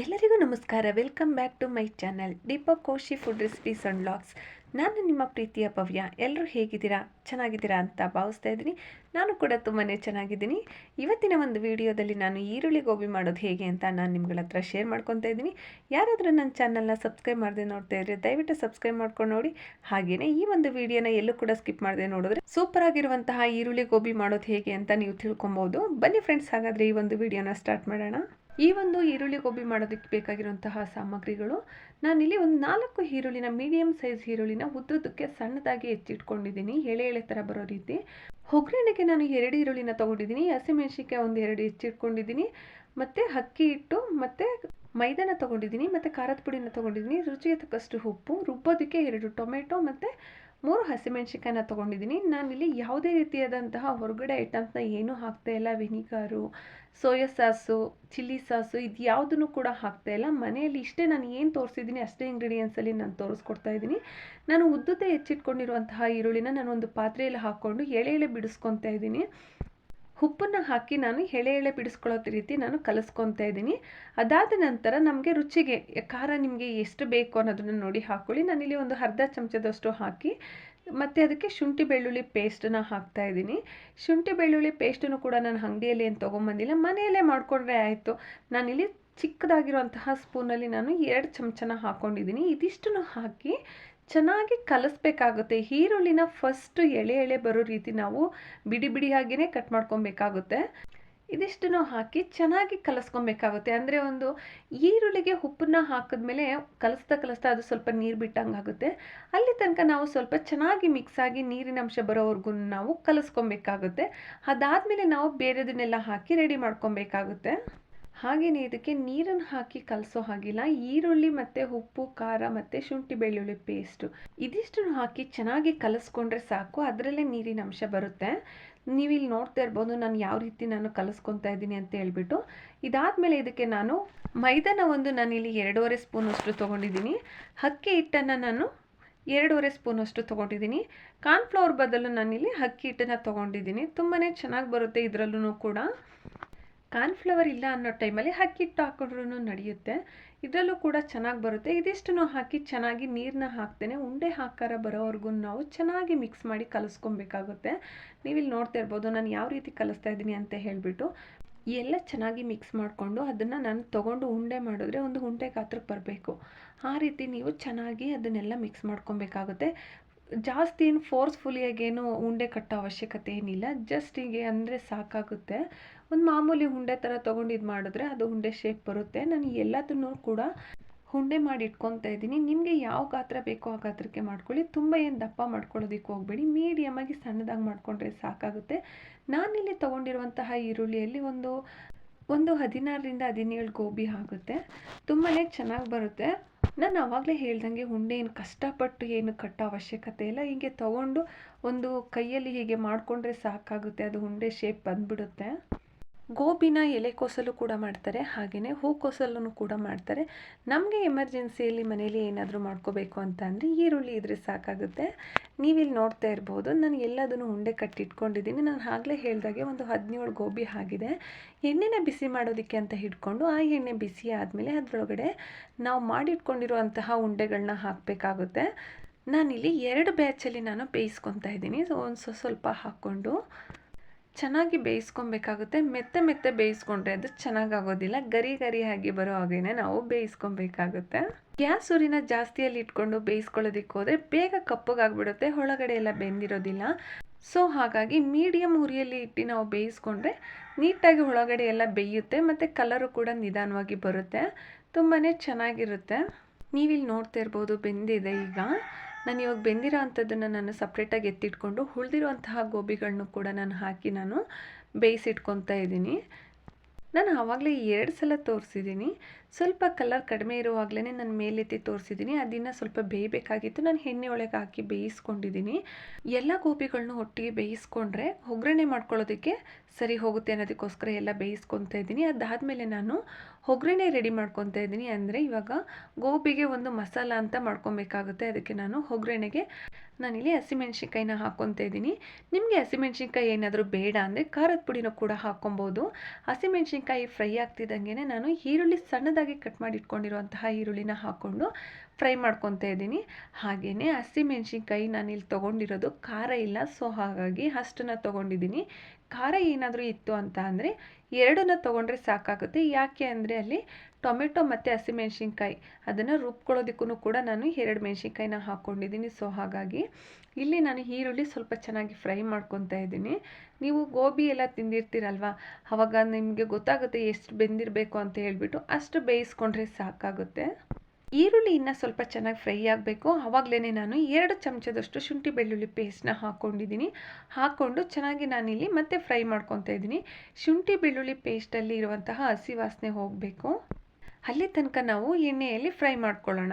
ಎಲ್ಲರಿಗೂ ನಮಸ್ಕಾರ. Welcome back to my channel Deepak Koshi food recipes and blogs ನಾನು ನಿಮ್ಮ ಪ್ರೀತಿಯ ಭವ್ಯ ಎಲ್ಲರೂ ಹೇಗಿದ್ದೀರಾ? ಚೆನ್ನಾಗಿದ್ದೀರಾ ಅಂತ ಭಾವಿಸ್ತಾ ಇದ್ದೀನಿ. ನಾನು ಕೂಡ ತುಂಬಾ ಚೆನ್ನಾಗಿದ್ದೀನಿ. ಇವತ್ತಿನ ಒಂದು ವಿಡಿಯೋದಲ್ಲಿ ನಾನು ಈರುಳ್ಳಿ ಗೋಬಿ ಮಾಡೋದು ಹೇಗೆ ಅಂತ ನಾನು ನಿಮ್ಗಳ ಹತ್ರ ಶೇರ್ ಮಾಡ್ಕೊತಾ ಇದ್ದೀನಿ. ಯಾರಾದರೂ ನನ್ನ ಚಾನಲ್ನ ಸಬ್ಸ್ಕ್ರೈಬ್ ಮಾಡದೆ ನೋಡ್ತಾ ಇದ್ರೆ ದಯವಿಟ್ಟು ಸಬ್ಸ್ಕ್ರೈಬ್ ಮಾಡ್ಕೊಂಡು ನೋಡಿ. ಹಾಗೆಯೇ ಈ ಒಂದು ವಿಡಿಯೋನ ಎಲ್ಲೂ ಕೂಡ ಸ್ಕಿಪ್ ಮಾಡದೆ ನೋಡಿದ್ರೆ ಸೂಪರ್ ಆಗಿರುವಂತಹ ಈರುಳ್ಳಿ ಗೋಬಿ ಮಾಡೋದು ಹೇಗೆ ಅಂತ ನೀವು ತಿಳ್ಕೊಬೋದು. ಬನ್ನಿ ಫ್ರೆಂಡ್ಸ್ ಹಾಗಾದರೆ ಈ ಒಂದು ವಿಡಿಯೋನ ಸ್ಟಾರ್ಟ್ ಮಾಡೋಣ. ಈ ಒಂದು ಈರುಳ್ಳಿ ಗೋಬಿ ಮಾಡೋದಕ್ಕೆ ಬೇಕಾಗಿರುವಂತಹ ಸಾಮಗ್ರಿಗಳು, ನಾನಿಲ್ಲಿ ಒಂದು ನಾಲ್ಕು ಈರುಳ್ಳಿನ ಮೀಡಿಯಂ ಸೈಜ್ ಈರುಳ್ಳಿನ ಉದ್ದುದಕ್ಕೆ ಸಣ್ಣದಾಗಿ ಹೆಚ್ಚಿಟ್ಕೊಂಡಿದ್ದೀನಿ. ಎಳೆ ಎಳೆ ಥರ ಬರೋ ರೀತಿ. ಒಗ್ಗರಣೆಗೆ ನಾನು ಎರಡು ಈರುಳ್ಳಿನ ತೊಗೊಂಡಿದ್ದೀನಿ. ಹಸಿಮೆಣಸಿನ್ಕಾಯಿ ಒಂದು ಎರಡು ಹೆಚ್ಚಿಟ್ಕೊಂಡಿದ್ದೀನಿ. ಮತ್ತು ಅಕ್ಕಿ ಹಿಟ್ಟು, ಮತ್ತು ಮೈದಾನ ತೊಗೊಂಡಿದ್ದೀನಿ, ಮತ್ತು ಖಾರದ ಪುಡಿನ ತೊಗೊಂಡಿದ್ದೀನಿ. ರುಚಿಗೆ ತಕ್ಕಷ್ಟು ಉಪ್ಪು, ರುಬ್ಬೋದಕ್ಕೆ ಎರಡು ಟೊಮೆಟೊ, ಮತ್ತು ಮೂರು ಹಸಿಮೆಣ್ಸಿಕಾಯನ್ನ ತೊಗೊಂಡಿದ್ದೀನಿ ನಾನಿಲ್ಲಿ ಯಾವುದೇ ರೀತಿಯಾದಂತಹ ಹೊರಗಡೆ ಐಟಮ್ಸ್ನ ಏನೂ ಹಾಕ್ತಾ ಇಲ್ಲ. Vinegar, soya sauce, chilli sauce ಇದು ಯಾವುದನ್ನು ಕೂಡ ಹಾಕ್ತಾ ಇಲ್ಲ. ಮನೆಯಲ್ಲಿ ಇಷ್ಟೇ ನಾನು ಏನು ತೋರಿಸಿದ್ದೀನಿ ಅಷ್ಟೇ ಇಂಗ್ರೀಡಿಯೆಂಟ್ಸಲ್ಲಿ ನಾನು ತೋರಿಸ್ಕೊಡ್ತಾ ಇದ್ದೀನಿ ನಾನು ಉದ್ದುತ್ತೆ ಹೆಚ್ಚಿಟ್ಕೊಂಡಿರುವಂತಹ ಈರುಳ್ಳಿನ ನಾನು ಒಂದು ಪಾತ್ರೆಯಲ್ಲಿ ಹಾಕ್ಕೊಂಡು ಎಳೆ ಎಳೆ ಬಿಡಿಸ್ಕೊತಾ ಇದ್ದೀನಿ ಉಪ್ಪನ್ನು ಹಾಕಿ ನಾನು ಎಳೆ ಎಳೆ ಬಿಡಿಸ್ಕೊಳ್ಳೋ ರೀತಿ ನಾನು ಕಲಿಸ್ಕೊತಾ ಇದ್ದೀನಿ. ಅದಾದ ನಂತರ ನಮಗೆ ರುಚಿಗೆ, ಖಾರ ನಿಮಗೆ ಎಷ್ಟು ಬೇಕು ಅನ್ನೋದನ್ನು ನೋಡಿ ಹಾಕ್ಕೊಳ್ಳಿ ನಾನಿಲ್ಲಿ ಒಂದು ಅರ್ಧ ಚಮಚದಷ್ಟು ಹಾಕಿ, ಮತ್ತು ಅದಕ್ಕೆ ಶುಂಠಿ ಬೆಳ್ಳುಳ್ಳಿ ಪೇಸ್ಟನ್ನ ಹಾಕ್ತಾ ಇದ್ದೀನಿ. ಶುಂಠಿ ಬೆಳ್ಳುಳ್ಳಿ ಪೇಸ್ಟನ್ನು ಕೂಡ ನಾನು ಅಂಗಡಿಯಲ್ಲಿ ಏನು ತೊಗೊಂಬಂದಿಲ್ಲ, ಮನೆಯಲ್ಲೇ ಮಾಡಿಕೊಂಡ್ರೆ ಆಯಿತು. ನಾನಿಲ್ಲಿ ಚಿಕ್ಕದಾಗಿರುವಂತಹ ಸ್ಪೂನಲ್ಲಿ ನಾನು ಎರಡು ಚಮಚನ ಹಾಕ್ಕೊಂಡಿದ್ದೀನಿ ಇದಿಷ್ಟನ್ನು ಹಾಕಿ ಚೆನ್ನಾಗಿ ಕಲಿಸ್ಬೇಕಾಗುತ್ತೆ. ಈರುಳ್ಳಿನ ಫಸ್ಟು ಎಳೆ ಎಳೆ ಬರೋ ರೀತಿ ನಾವು ಬಿಡಿ ಬಿಡಿಯಾಗಿಯೇ ಕಟ್ ಮಾಡ್ಕೊಬೇಕಾಗುತ್ತೆ. ಇದಿಷ್ಟನ್ನು ಹಾಕಿ ಚೆನ್ನಾಗಿ ಕಲಸ್ಕೊಬೇಕಾಗುತ್ತೆ. ಅಂದರೆ ಒಂದು ಈರುಳ್ಳಿಗೆ ಉಪ್ಪನ್ನ ಹಾಕಿದ್ಮೇಲೆ ಕಲಿಸ್ತಾ ಕಲಿಸ್ತಾ ಅದು ಸ್ವಲ್ಪ ನೀರು ಬಿಟ್ಟಂಗೆ ಆಗುತ್ತೆ ಅಲ್ಲಿ ತನಕ ನಾವು ಸ್ವಲ್ಪ ಚೆನ್ನಾಗಿ ಮಿಕ್ಸ್ ಆಗಿ ನೀರಿನ ಅಂಶ ಬರೋವರೆಗೂ ನಾವು ಕಲಸ್ಕೊಬೇಕಾಗುತ್ತೆ. ಅದಾದಮೇಲೆ ನಾವು ಬೇರೆದನ್ನೆಲ್ಲ ಹಾಕಿ ರೆಡಿ ಮಾಡ್ಕೊಬೇಕಾಗುತ್ತೆ. ಹಾಗೆಯೇ ಇದಕ್ಕೆ ನೀರನ್ನು ಹಾಕಿ ಕಲಸೋ ಹಾಗಿಲ್ಲ. ಈರುಳ್ಳಿ ಮತ್ತು ಉಪ್ಪು, ಖಾರ ಮತ್ತು ಶುಂಠಿ ಬೆಳ್ಳುಳ್ಳಿ ಪೇಸ್ಟು ಇದಿಷ್ಟನ್ನು ಹಾಕಿ ಚೆನ್ನಾಗಿ ಕಲಸ್ಕೊಂಡ್ರೆ ಸಾಕು. ಅದರಲ್ಲೇ ನೀರಿನ ಅಂಶ ಬರುತ್ತೆ. ನೀವು ಇಲ್ಲಿ ನೋಡ್ತಾ ಇರ್ಬೋದು ನಾನು ಯಾವ ರೀತಿ ನಾನು ಕಲಿಸ್ಕೊತಾ ಇದ್ದೀನಿ ಅಂತ ಹೇಳ್ಬಿಟ್ಟು. ಇದಾದಮೇಲೆ ಇದಕ್ಕೆ ನಾನು ಮೈದಾನ ಒಂದು ನಾನಿಲ್ಲಿ ಎರಡೂವರೆ ಸ್ಪೂನಷ್ಟು ತೊಗೊಂಡಿದ್ದೀನಿ. ಅಕ್ಕಿ ಹಿಟ್ಟನ್ನು ನಾನು ಎರಡೂವರೆ ಸ್ಪೂನಷ್ಟು ತೊಗೊಂಡಿದ್ದೀನಿ. ಕಾರ್ನ್ಫ್ಲವರ್ ಬದಲು ನಾನಿಲ್ಲಿ ಅಕ್ಕಿ ಹಿಟ್ಟನ್ನು ತೊಗೊಂಡಿದ್ದೀನಿ. ತುಂಬಾ ಚೆನ್ನಾಗಿ ಬರುತ್ತೆ ಇದರಲ್ಲೂ ಕೂಡ. ಕಾರ್ನ್ಫ್ಲವರ್ ಇಲ್ಲ ಅನ್ನೋ ಟೈಮಲ್ಲಿ ಅಕ್ಕಿ ಹಿಟ್ಟು ಹಾಕೊಂಡ್ರೂ ನಡೆಯುತ್ತೆ. ಇದರಲ್ಲೂ ಕೂಡ ಚೆನ್ನಾಗಿ ಬರುತ್ತೆ. ಇದಿಷ್ಟನ್ನು ಹಾಕಿ ಚೆನ್ನಾಗಿ ನೀರನ್ನ ಹಾಕ್ತೇನೆ. ಉಂಡೆ ಆಕಾರ ಬರೋವರೆಗೂ ನಾವು ಚೆನ್ನಾಗಿ ಮಿಕ್ಸ್ ಮಾಡಿ ಕಲಿಸ್ಕೊಬೇಕಾಗುತ್ತೆ. ನೀವಿಲ್ಲಿ ನೋಡ್ತಾ ಇರ್ಬೋದು, ನಾನು ಯಾವ ರೀತಿ ಕಲಿಸ್ತಾ ಇದ್ದೀನಿ ಅಂತ ಹೇಳಿಬಿಟ್ಟು ಎಲ್ಲ ಚೆನ್ನಾಗಿ ಮಿಕ್ಸ್ ಮಾಡಿಕೊಂಡು ಅದನ್ನು ನಾನು ತೊಗೊಂಡು ಉಂಡೆ ಮಾಡಿದ್ರೆ ಒಂದು ಉಂಡೆ ಗಾತ್ರಕ್ಕೆ ಬರಬೇಕು. ಆ ರೀತಿ ನೀವು ಚೆನ್ನಾಗಿ ಅದನ್ನೆಲ್ಲ ಮಿಕ್ಸ್ ಮಾಡ್ಕೊಬೇಕಾಗುತ್ತೆ. ಜಾಸ್ತಿ ಏನು ಫೋರ್ಸ್ಫುಲಿಯಾಗೇನು ಉಂಡೆ ಕಟ್ಟೋ ಅವಶ್ಯಕತೆ ಏನಿಲ್ಲ. ಜಸ್ಟ್ ಹೀಗೆ ಅಂದರೆ ಸಾಕಾಗುತ್ತೆ. ಒಂದು ಮಾಮೂಲಿ ಉಂಡೆ ಥರ ತೊಗೊಂಡು ಇದು ಮಾಡಿದ್ರೆ ಅದು ಉಂಡೆ ಶೇಪ್ ಬರುತ್ತೆ. ನಾನು ಎಲ್ಲದನ್ನೂ ಕೂಡ ಉಂಡೆ ಮಾಡಿ ಇಟ್ಕೊತಾ ಇದ್ದೀನಿ. ನಿಮಗೆ ಯಾವ ಗಾತ್ರ ಬೇಕೋ ಆ ಗಾತ್ರಕ್ಕೆ ಮಾಡ್ಕೊಳ್ಳಿ. ತುಂಬ ಏನು ದಪ್ಪ ಮಾಡ್ಕೊಳ್ಳೋದಕ್ಕೆ ಹೋಗಬೇಡಿ. ಮೀಡಿಯಮಾಗಿ ಸಣ್ಣದಾಗಿ ಮಾಡಿಕೊಂಡ್ರೆ ಸಾಕಾಗುತ್ತೆ. ನಾನಿಲ್ಲಿ ತೊಗೊಂಡಿರುವಂತಹ ಈರುಳ್ಳಿಯಲ್ಲಿ ಒಂದು ಒಂದು ಹದಿನಾರರಿಂದ ಹದಿನೇಳು ಗೋಬಿ ಆಗುತ್ತೆ. ತುಂಬಾ ಚೆನ್ನಾಗಿ ಬರುತ್ತೆ. ನಾನು ಆವಾಗಲೇ ಹೇಳ್ದಂಗೆ ಉಂಡೆ ಏನು ಕಷ್ಟಪಟ್ಟು ಏನು ಕಟ್ಟೋ ಅವಶ್ಯಕತೆ ಇಲ್ಲ. ಹೀಗೆ ತೊಗೊಂಡು ಒಂದು ಕೈಯಲ್ಲಿ ಹೀಗೆ ಮಾಡಿಕೊಂಡ್ರೆ ಸಾಕಾಗುತ್ತೆ. ಅದು ಉಂಡೆ ಶೇಪ್ ಬಂದ್ಬಿಡುತ್ತೆ. ಗೋಬಿನ ಎಲೆಕೋಸಲು ಕೂಡ ಮಾಡ್ತಾರೆ ಹಾಗೆಯೇ ಹೂಕೋಸಲ್ಲೂ ಕೂಡ ಮಾಡ್ತಾರೆ. ನಮಗೆ ಎಮರ್ಜೆನ್ಸಿಯಲ್ಲಿ ಮನೇಲಿ ಏನಾದರೂ ಮಾಡ್ಕೋಬೇಕು ಅಂತ ಅಂದರೆ ಈರುಳ್ಳಿ ಇದ್ರೆ ಸಾಕಾಗುತ್ತೆ. ನೀವಿಲ್ಲಿ ನೋಡ್ತಾ ಇರ್ಬೋದು, ನಾನು ಎಲ್ಲದನ್ನು ಉಂಡೆ ಕಟ್ಟಿಟ್ಕೊಂಡಿದ್ದೀನಿ. ನಾನು ಆಗಲೇ ಹೇಳಿದಾಗೆ ಒಂದು ಹದಿನೇಳು ಗೋಬಿ ಆಗಿದೆ. ಎಣ್ಣೆನ ಬಿಸಿ ಮಾಡೋದಕ್ಕೆ ಅಂತ ಹಿಡ್ಕೊಂಡು ಆ ಎಣ್ಣೆ ಬಿಸಿ ಆದಮೇಲೆ ಅದರೊಳಗಡೆ ನಾವು ಮಾಡಿಟ್ಕೊಂಡಿರುವಂತಹ ಉಂಡೆಗಳನ್ನ ಹಾಕಬೇಕಾಗುತ್ತೆ. ನಾನಿಲ್ಲಿ ಎರಡು ಬ್ಯಾಚಲ್ಲಿ ನಾನು ಬೇಯಿಸ್ಕೊತಾ ಇದ್ದೀನಿ. ಸೊ, ಒಂದು ಸ್ವಲ್ಪ ಹಾಕ್ಕೊಂಡು ಚೆನ್ನಾಗಿ ಬೇಯಿಸ್ಕೊಬೇಕಾಗುತ್ತೆ. ಮೆತ್ತೆ ಮೆತ್ತೆ ಬೇಯಿಸ್ಕೊಂಡ್ರೆ ಅದು ಚೆನ್ನಾಗಾಗೋದಿಲ್ಲ. ಗರಿ ಗರಿಯಾಗಿ ಬರೋ ಹಾಗೇನೆ ನಾವು ಬೇಯಿಸ್ಕೊಬೇಕಾಗುತ್ತೆ. ಗ್ಯಾಸ್ ಉರಿನ ಜಾಸ್ತಿಯಲ್ಲಿ ಇಟ್ಕೊಂಡು ಬೇಯಿಸ್ಕೊಳ್ಳೋದಿಕ್ಕೆ ಹೋದರೆ ಬೇಗ ಕಪ್ಪಗಾಗ್ಬಿಡುತ್ತೆ. ಒಳಗಡೆ ಎಲ್ಲ ಬೆಂದಿರೋದಿಲ್ಲ. ಸೊ ಹಾಗಾಗಿ ಮೀಡಿಯಮ್ ಉರಿಯಲ್ಲಿ ಇಟ್ಟು ನಾವು ಬೇಯಿಸ್ಕೊಂಡ್ರೆ ನೀಟಾಗಿ ಒಳಗಡೆ ಎಲ್ಲ ಬೇಯುತ್ತೆ. ಮತ್ತು ಕಲರು ಕೂಡ ನಿಧಾನವಾಗಿ ಬರುತ್ತೆ. ತುಂಬಾ ಚೆನ್ನಾಗಿರುತ್ತೆ. ನೀವಿಲ್ಲಿ ನೋಡ್ತಾ ಇರ್ಬೋದು, ಬೆಂದಿದೆ ಈಗ. ನಾನು ಇವಾಗ ಬೆಂದಿರೋ ಅಂಥದ್ದನ್ನು ನಾನು ಸಪ್ರೇಟಾಗಿ ಎತ್ತಿಟ್ಕೊಂಡು, ಉಳಿದಿರುವಂತಹ ಗೋಬಿಗಳನ್ನು ಕೂಡ ನಾನು ಹಾಕಿ ನಾನು ಬೇಯಿಸಿಟ್ಕೊತಾ ಇದ್ದೀನಿ. ನಾನು ಆವಾಗಲೇ ಎರಡು ಸಲ ತೋರಿಸಿದ್ದೀನಿ ಸ್ವಲ್ಪ ಕಲರ್ ಕಡಿಮೆ ಇರುವಾಗಲೇ ನಾನು ಮೇಲೆತ್ತಿ ತೋರಿಸಿದ್ದೀನಿ ಅದನ್ನು ಸ್ವಲ್ಪ ಬೇಯಬೇಕಾಗಿತ್ತು. ನಾನು ಎಣ್ಣೆ ಒಳಗೆ ಹಾಕಿ ಬೇಯಿಸ್ಕೊಂಡಿದ್ದೀನಿ ಎಲ್ಲ ಗೋಬಿಗಳನ್ನೂ ಒಟ್ಟಿಗೆ ಬೇಯಿಸ್ಕೊಂಡ್ರೆ ಒಗ್ಗರಣೆ ಮಾಡ್ಕೊಳ್ಳೋದಕ್ಕೆ ಸರಿ ಹೋಗುತ್ತೆ ಅನ್ನೋದಕ್ಕೋಸ್ಕರ ಎಲ್ಲ ಬೇಯಿಸ್ಕೊತಾ ಇದ್ದೀನಿ. ಅದಾದಮೇಲೆ ನಾನು ಒಗ್ಗರಣೆ ರೆಡಿ ಮಾಡ್ಕೊತಾ ಇದ್ದೀನಿ. ಅಂದರೆ ಇವಾಗ ಗೋಬಿಗೆ ಒಂದು ಮಸಾಲ ಅಂತ ಮಾಡ್ಕೊಬೇಕಾಗುತ್ತೆ. ಅದಕ್ಕೆ ನಾನು ಒಗ್ಗರಣೆಗೆ ನಾನಿಲ್ಲಿ ಹಸಿಮೆಣ್ಸಿನ್ಕಾಯಿನ ಹಾಕ್ಕೊತಾ ಇದ್ದೀನಿ. ನಿಮಗೆ ಹಸಿಮೆಣ್ಸಿನ್ಕಾಯಿ ಏನಾದರೂ ಬೇಡ ಅಂದರೆ ಖಾರದ ಪುಡಿನೂ ಕೂಡ ಹಾಕ್ಕೊಬೋದು ಹಸಿಮೆಣ್ಸಿನ್ಕಾಯಿ ಫ್ರೈ ಆಗ್ತಿದ್ದಂಗೆ ನಾನು ಈರುಳ್ಳಿ ಸಣ್ಣದಾಗಿ ಕಟ್ ಮಾಡಿ ಇಟ್ಕೊಂಡಿರುವಂತಹ ಈರುಳ್ಳಿನ ಹಾಕ್ಕೊಂಡು ಫ್ರೈ ಮಾಡ್ಕೊತಾ ಇದ್ದೀನಿ. ಹಾಗೆಯೇ ಹಸಿಮೆಣ್ಸಿನ್ಕಾಯಿ ನಾನಿಲ್ಲಿ ತೊಗೊಂಡಿರೋದು ಖಾರ ಇಲ್ಲ, ಸೊ ಹಾಗಾಗಿ ಅಷ್ಟನ್ನು ತೊಗೊಂಡಿದ್ದೀನಿ. ಖಾರ ಏನಾದರೂ ಇತ್ತು ಅಂತ ಅಂದರೆ ಎರಡನ್ನ ತೊಗೊಂಡ್ರೆ ಸಾಕಾಗುತ್ತೆ. ಯಾಕೆ ಅಂದರೆ ಅಲ್ಲಿ ಟೊಮೆಟೊ ಮತ್ತು ಹಸಿಮೆಣ್ಸಿನ್ಕಾಯಿ. ಅದನ್ನು ರುಬ್ಕೊಳ್ಳೋದಕ್ಕೂ ಕೂಡ ನಾನು ಎರಡು ಮೆಣ್ಸಿನ್ಕಾಯಿನ ಹಾಕ್ಕೊಂಡಿದ್ದೀನಿ ಸೊ ಹಾಗಾಗಿ ಇಲ್ಲಿ ನಾನು ಈರುಳ್ಳಿ ಸ್ವಲ್ಪ ಚೆನ್ನಾಗಿ ಫ್ರೈ ಮಾಡ್ಕೊತಾ ಇದ್ದೀನಿ. ನೀವು ಗೋಬಿ ಎಲ್ಲ ತಿಂದಿರ್ತೀರಲ್ವ? ಅವಾಗ ನಿಮಗೆ ಗೊತ್ತಾಗುತ್ತೆ ಎಷ್ಟು ಬೆಂದಿರಬೇಕು ಅಂತ ಹೇಳಿಬಿಟ್ಟು ಅಷ್ಟು ಬೇಯಿಸ್ಕೊಂಡ್ರೆ ಸಾಕಾಗುತ್ತೆ. ಈರುಳ್ಳಿ ಇನ್ನೂ ಸ್ವಲ್ಪ ಚೆನ್ನಾಗಿ ಫ್ರೈ ಆಗಬೇಕು. ಆವಾಗಲೇ ನಾನು ಎರಡು ಚಮಚದಷ್ಟು ಶುಂಠಿ ಬೆಳ್ಳುಳ್ಳಿ ಪೇಸ್ಟ್ನ ಹಾಕ್ಕೊಂಡಿದ್ದೀನಿ ಹಾಕ್ಕೊಂಡು ಚೆನ್ನಾಗಿ ನಾನಿಲ್ಲಿ ಮತ್ತೆ ಫ್ರೈ ಮಾಡ್ಕೊತಾ ಇದ್ದೀನಿ. ಶುಂಠಿ ಬೆಳ್ಳುಳ್ಳಿ ಪೇಸ್ಟಲ್ಲಿ ಇರುವಂತಹ ಹಸಿ ವಾಸನೆ ಹೋಗಬೇಕು. ಅಲ್ಲಿ ತನಕ ನಾವು ಎಣ್ಣೆಯಲ್ಲಿ ಫ್ರೈ ಮಾಡ್ಕೊಳ್ಳೋಣ.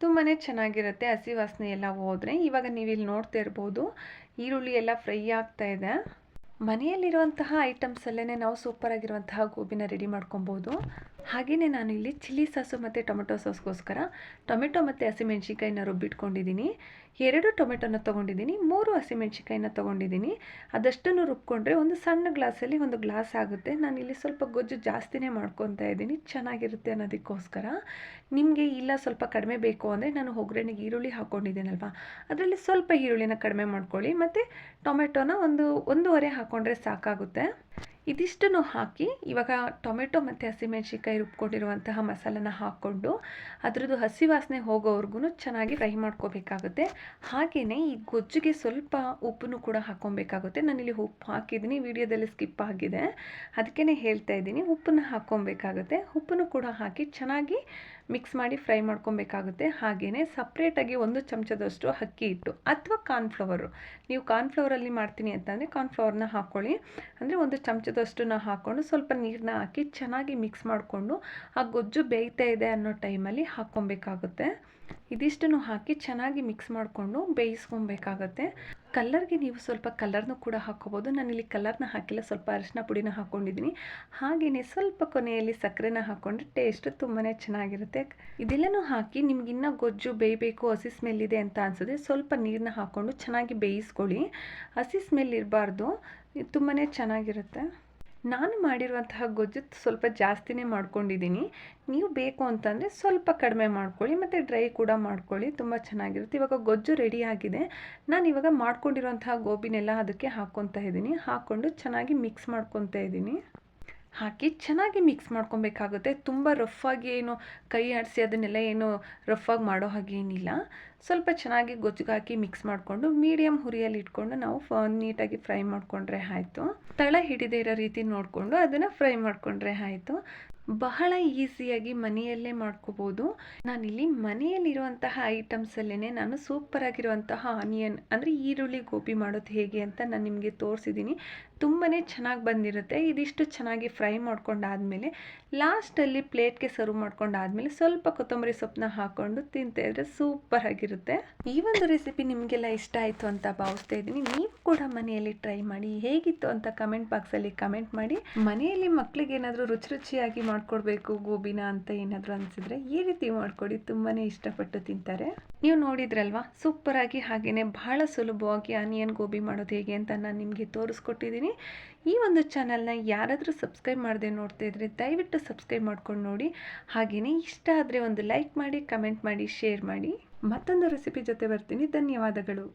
ತುಂಬಾ ಚೆನ್ನಾಗಿರುತ್ತೆ ಹಸಿ ವಾಸನೆ ಎಲ್ಲ ಹೋದರೆ. ಇವಾಗ ನೀವು ಇಲ್ಲಿ ನೋಡ್ತಾ ಇರ್ಬೋದು, ಈರುಳ್ಳಿ ಎಲ್ಲ ಫ್ರೈ ಆಗ್ತಾ ಇದೆ. ಮನೆಯಲ್ಲಿರುವಂತಹ ಐಟಮ್ಸಲ್ಲೇ ನಾವು ಸೂಪರಾಗಿರುವಂತಹ ಗೋಬಿನ ರೆಡಿ ಮಾಡ್ಕೊಬೋದು. ಹಾಗೆಯೇ ನಾನು ಇಲ್ಲಿ ಚಿಲ್ಲಿ ಸಾಸು ಮತ್ತು ಟೊಮೆಟೊ ಸಾಸ್ಗೋಸ್ಕರ ಟೊಮೆಟೊ ಮತ್ತು ಹಸಿಮೆಣ್ಸಿಕಾಯಿನ ರುಬ್ಬಿಟ್ಕೊಂಡಿದ್ದೀನಿ ಎರಡು ಟೊಮೆಟೊನ ತೊಗೊಂಡಿದ್ದೀನಿ ಮೂರು ಹಸಿಮೆಣ್ಸಿಕಾಯಿನ ತೊಗೊಂಡಿದ್ದೀನಿ ಅದಷ್ಟನ್ನು ರುಬ್ಕೊಂಡ್ರೆ ಒಂದು ಸಣ್ಣ ಗ್ಲಾಸಲ್ಲಿ ಒಂದು ಗ್ಲಾಸ್ ಆಗುತ್ತೆ. ನಾನು ಇಲ್ಲಿ ಸ್ವಲ್ಪ ಗೊಜ್ಜು ಜಾಸ್ತಿನೇ ಮಾಡ್ಕೊತಾ ಇದ್ದೀನಿ, ಚೆನ್ನಾಗಿರುತ್ತೆ ಅನ್ನೋದಕ್ಕೋಸ್ಕರ. ನಿಮಗೆ ಇಲ್ಲ ಸ್ವಲ್ಪ ಕಡಿಮೆ ಬೇಕು ಅಂದರೆ ನಾನು ಒಗ್ಗರಣೆಗೆ ಈರುಳ್ಳಿ ಹಾಕ್ಕೊಂಡಿದ್ದೀನಲ್ವ ಅದರಲ್ಲಿ ಸ್ವಲ್ಪ ಈರುಳ್ಳಿನ ಕಡಿಮೆ ಮಾಡ್ಕೊಳ್ಳಿ. ಮತ್ತು ಟೊಮೆಟೊನ ಒಂದು ಒಂದೂವರೆ ಹಾಕ್ಕೊಂಡ್ರೆ ಸಾಕಾಗುತ್ತೆ. ಇದಿಷ್ಟನ್ನು ಹಾಕಿ ಇವಾಗ ಟೊಮೆಟೊ ಮತ್ತು ಹಸಿಮೆಣ್ಸಿನ್ಕಾಯಿ ರುಬ್ಕೊಂಡಿರುವಂತಹ ಮಸಾಲನ ಹಾಕ್ಕೊಂಡು ಅದರದ್ದು ಹಸಿ ವಾಸನೆ ಹೋಗೋವರೆಗೂ ಚೆನ್ನಾಗಿ ಫ್ರೈ ಮಾಡ್ಕೋಬೇಕಾಗುತ್ತೆ. ಹಾಗೆಯೇ ಈ ಗೊಜ್ಜಿಗೆ ಸ್ವಲ್ಪ ಉಪ್ಪನ್ನು ಕೂಡ ಹಾಕ್ಕೊಬೇಕಾಗುತ್ತೆ. ನಾನಿಲ್ಲಿ ಉಪ್ಪು ಹಾಕಿದ್ದೀನಿ, ವಿಡಿಯೋದಲ್ಲಿ ಸ್ಕಿಪ್ ಆಗಿದೆ. ಅದಕ್ಕೇ ಹೇಳ್ತಾ ಇದ್ದೀನಿ, ಉಪ್ಪನ್ನು ಹಾಕ್ಕೊಬೇಕಾಗುತ್ತೆ. ಉಪ್ಪನ್ನು ಕೂಡ ಹಾಕಿ ಚೆನ್ನಾಗಿ ಮಿಕ್ಸ್ ಮಾಡಿ ಫ್ರೈ ಮಾಡ್ಕೊಬೇಕಾಗುತ್ತೆ. ಹಾಗೆಯೇ ಸಪ್ರೇಟಾಗಿ ಒಂದು ಚಮಚದಷ್ಟು ಅಕ್ಕಿ ಹಿಟ್ಟು ಅಥವಾ ಕಾರ್ನ್ಫ್ಲವರು. ನೀವು ಕಾರ್ನ್ಫ್ಲವರಲ್ಲಿ ಮಾಡ್ತೀನಿ ಅಂತಂದರೆ ಕಾರ್ನ್ಫ್ಲವರ್ನ ಹಾಕ್ಕೊಳ್ಳಿ. ಅಂದರೆ ಒಂದು ಚಮಚದಷ್ಟನ್ನ ಹಾಕ್ಕೊಂಡು ಸ್ವಲ್ಪ ನೀರನ್ನ ಹಾಕಿ ಚೆನ್ನಾಗಿ ಮಿಕ್ಸ್ ಮಾಡಿಕೊಂಡು ಆ ಗೊಜ್ಜು ಬೇಯ್ತಾ ಇದೆ ಅನ್ನೋ ಟೈಮಲ್ಲಿ ಹಾಕ್ಕೊಬೇಕಾಗುತ್ತೆ. ಇದಿಷ್ಟನ್ನು ಹಾಕಿ ಚೆನ್ನಾಗಿ ಮಿಕ್ಸ್ ಮಾಡಿಕೊಂಡು ಬೇಯಿಸ್ಕೊಬೇಕಾಗತ್ತೆ. ಕಲ್ಲರ್ಗೆ ನೀವು ಸ್ವಲ್ಪ ಕಲರ್ನೂ ಕೂಡ ಹಾಕ್ಕೋಬೋದು. ನಾನಿಲ್ಲಿ ಕಲರ್ನ ಹಾಕಿಲ್ಲ, ಸ್ವಲ್ಪ ಅರಿಶಿನ ಪುಡಿನ ಹಾಕ್ಕೊಂಡಿದ್ದೀನಿ ಹಾಗೆಯೇ ಸ್ವಲ್ಪ ಕೊನೆಯಲ್ಲಿ ಸಕ್ಕರೆನ ಹಾಕ್ಕೊಂಡ್ರೆ ಟೇಸ್ಟ್ ತುಂಬಾ ಚೆನ್ನಾಗಿರುತ್ತೆ. ಇದೆಲ್ಲನೂ ಹಾಕಿ ನಿಮ್ಗಿನ್ನೂ ಗೊಜ್ಜು ಬೇಯಬೇಕು, ಹಸಿ ಸ್ಮೆಲ್ ಇದೆ ಅಂತ ಅನಿಸಿದ್ರೆ ಸ್ವಲ್ಪ ನೀರನ್ನ ಹಾಕ್ಕೊಂಡು ಚೆನ್ನಾಗಿ ಬೇಯಿಸ್ಕೊಳ್ಳಿ. ಹಸಿ ಸ್ಮೆಲ್ ಇರಬಾರ್ದು ತುಂಬಾ ಚೆನ್ನಾಗಿರುತ್ತೆ. ನಾನು ಮಾಡಿರುವಂತಹ ಗೊಜ್ಜು ಸ್ವಲ್ಪ ಜಾಸ್ತಿನೇ ಮಾಡ್ಕೊಂಡಿದ್ದೀನಿ. ನೀವು ಬೇಕು ಅಂತಂದರೆ ಸ್ವಲ್ಪ ಕಡಿಮೆ ಮಾಡ್ಕೊಳ್ಳಿ, ಮತ್ತು ಡ್ರೈ ಕೂಡ ಮಾಡ್ಕೊಳ್ಳಿ, ತುಂಬ ಚೆನ್ನಾಗಿರುತ್ತೆ. ಇವಾಗ ಗೊಜ್ಜು ರೆಡಿ ಆಗಿದೆ. ನಾನು ಇವಾಗ ಮಾಡ್ಕೊಂಡಿರುವಂತಹ ಗೋಬಿನೆಲ್ಲ ಅದಕ್ಕೆ ಹಾಕ್ಕೊತಾ ಇದ್ದೀನಿ. ಹಾಕ್ಕೊಂಡು ಚೆನ್ನಾಗಿ ಮಿಕ್ಸ್ ಮಾಡ್ಕೊತಾ ಇದ್ದೀನಿ. ಹಾಕಿ ಚೆನ್ನಾಗಿ ಮಿಕ್ಸ್ ಮಾಡ್ಕೊಬೇಕಾಗುತ್ತೆ. ತುಂಬ ರಫಾಗಿ ಏನು ಕೈ ಆಡಿಸಿ ಅದನ್ನೆಲ್ಲ ಏನು ರಫ್ಫಾಗಿ ಮಾಡೋ ಹಾಗೇನಿಲ್ಲ ಸ್ವಲ್ಪ ಚೆನ್ನಾಗಿ ಗೊಜ್ಜುಗಾಕಿ ಮಿಕ್ಸ್ ಮಾಡಿಕೊಂಡು ಮೀಡಿಯಮ್ ಹುರಿಯಲ್ಲಿ ಇಟ್ಕೊಂಡು ನಾವು ಫ ನೀಟಾಗಿ ಫ್ರೈ ಮಾಡಿಕೊಂಡ್ರೆ ಆಯಿತು. ತಳ ಹಿಡಿದೇ ಇರೋ ರೀತಿ ನೋಡಿಕೊಂಡು ಅದನ್ನು ಫ್ರೈ ಮಾಡಿಕೊಂಡ್ರೆ ಆಯಿತು. ಬಹಳ ಈಸಿಯಾಗಿ ಮನೆಯಲ್ಲೇ ಮಾಡ್ಕೋಬೋದು. ನಾನಿಲ್ಲಿ ಮನೆಯಲ್ಲಿರುವಂತಹ ಐಟಮ್ಸಲ್ಲೇ ನಾನು ಸೂಪರಾಗಿರುವಂತಹ ಆನಿಯನ್, ಅಂದರೆ ಈರುಳ್ಳಿ ಗೋಬಿ ಮಾಡೋದು ಹೇಗೆ ಅಂತ ನಾನು ನಿಮಗೆ ತೋರಿಸಿದ್ದೀನಿ ತುಂಬಾ ಚೆನ್ನಾಗಿ ಬಂದಿರುತ್ತೆ. ಇದಿಷ್ಟು ಚೆನ್ನಾಗಿ ಫ್ರೈ ಮಾಡ್ಕೊಂಡಾದಮೇಲೆ ಲಾಸ್ಟಲ್ಲಿ ಪ್ಲೇಟ್ಗೆ ಸರ್ವ್ ಮಾಡ್ಕೊಂಡಾದ್ಮೇಲೆ ಸ್ವಲ್ಪ ಕೊತ್ತಂಬರಿ ಸೊಪ್ಪನ್ನ ಹಾಕ್ಕೊಂಡು ತಿಂತಾ ಇದ್ರೆ ಸೂಪರ್ ಆಗಿರುತ್ತೆ. ಈ ಒಂದು ರೆಸಿಪಿ ನಿಮಗೆಲ್ಲ ಇಷ್ಟ ಆಯಿತು ಅಂತ ಭಾವಿಸ್ತಾ ಇದ್ದೀನಿ. ನೀವು ಕೂಡ ಮನೆಯಲ್ಲಿ ಟ್ರೈ ಮಾಡಿ, ಹೇಗಿತ್ತು ಅಂತ ಕಮೆಂಟ್ ಬಾಕ್ಸಲ್ಲಿ ಕಮೆಂಟ್ ಮಾಡಿ. ಮನೆಯಲ್ಲಿ ಮಕ್ಕಳಿಗೆ ಏನಾದರೂ ರುಚಿ ರುಚಿಯಾಗಿ ಮಾಡ್ಕೊಡ್ಬೇಕು, ಗೋಬಿನ ಅಂತ ಏನಾದರೂ ಅನಿಸಿದ್ರೆ ಈ ರೀತಿ ಮಾಡಿಕೊಡಿ. ತುಂಬಾ ಇಷ್ಟಪಟ್ಟು ತಿಂತಾರೆ. ನೀವು ನೋಡಿದ್ರಲ್ವಾ ಸೂಪರಾಗಿ ಹಾಗೆಯೇ ಬಹಳ ಸುಲಭವಾಗಿ ಆನಿಯನ್ ಗೋಬಿ ಮಾಡೋದು ಹೇಗೆ ಅಂತ ನಾನು ನಿಮಗೆ ತೋರಿಸ್ಕೊಟ್ಟಿದ್ದೀನಿ. ಈ ಒಂದು ಚಾನಲ್ನ ಯಾರಾದರೂ ಸಬ್ಸ್ಕ್ರೈಬ್ ಮಾಡದೆ ನೋಡ್ತಾ ಇದ್ರೆ ದಯವಿಟ್ಟು ಸಬ್ಸ್ಕ್ರೈಬ್ ಮಾಡ್ಕೊಂಡು ನೋಡಿ. ಹಾಗೆಯೇ ಇಷ್ಟ ಆದರೆ ಒಂದು ಲೈಕ್ ಮಾಡಿ ಕಮೆಂಟ್ ಮಾಡಿ ಶೇರ್ ಮಾಡಿ. ಮತ್ತೊಂದು ರೆಸಿಪಿ ಜೊತೆ ಬರ್ತೀನಿ. ಧನ್ಯವಾದಗಳು.